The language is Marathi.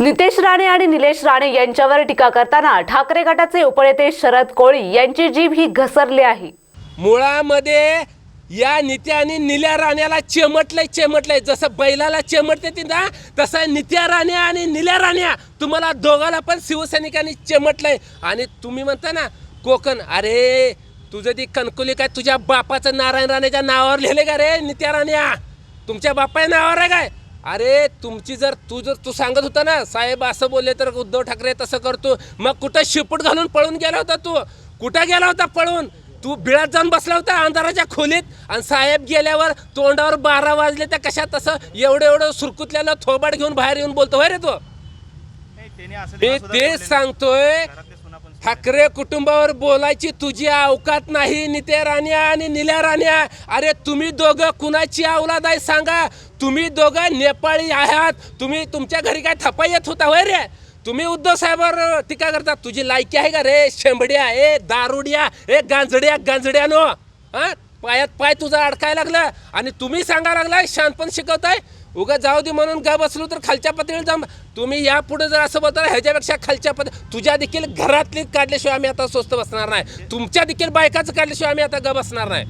नितेश राणे आणि निलेश राणे यांच्यावर टीका करताना ठाकरे गटाचे उपनेते शरद कोळी यांची जीभ ही घसरली आहे. मुळामध्ये या नित्या आणि निल्या राण्याला चेमटलंय चेमटलंय. जसं बैलाला चेमटते ती ना तसं नित्या राण्या आणि निल्या राण्या तुम्हाला दोघाला पण शिवसैनिकांनी चेमटलंय. आणि तुम्ही म्हणता ना कोकण अरे तुझं ती कणकुली काय तुझ्या बापाचं नारायण राणेच्या नावावर लिहिले का रे नित्या राण्या? तुमच्या बापाच्या नावावर आहे काय? अरे तुमची जर तू जर तू सांगत होता ना साहेब असं बोलले तर उद्धव ठाकरे तसं करतो. मग कुठं शिपूट घालून पळून गेला होता तू? कुठं गेला होता पळून? तू बिळात जाऊन बसला होता अंधाराच्या खोलीत? आणि साहेब गेल्यावर तोंडावर बारा वाजले तर कशात तसं? एवढं एवढं सुरकुतल्यानं थोबाड घेऊन बाहेर येऊन बोलतो. रे तो? मी तेच. सांगतोय ठाकरे कुटुंबावर बोलायची तुझी अवकात नाही नित्या राण्या आणि निल्या राण्या अरे तुम्ही दोघं कुणाची अवलाद आहे सांगा? तुम्ही दोघं नेपाळी आहात. तुम्ही तुमच्या घरी काय थपा येत होता वय रे? तुम्ही उद्धव साहेबावर टीका करता तुझी लायकी आहे का रे? शेंबड्या ए दारुड्या ए गांजड्या गांजड्यानो हा? पायात पाय तुझा अडकायला लागला आणि तुम्ही सांगा लागलाय शानपण शिकवताय. उगा जाऊ दे म्हणून गा बसलो तर खालच्या पातळीवर जाऊन तुम्ही यापुढे जर असं बोलता ह्याच्यापेक्षा खालच्या पद तुझ्या देखील घरातली काढल्याशिवाय आम्ही आता स्वस्त बसणार नाही. तुमच्या देखील बायकाचं काढल्याशिवाय आम्ही आता ग बसणार नाही.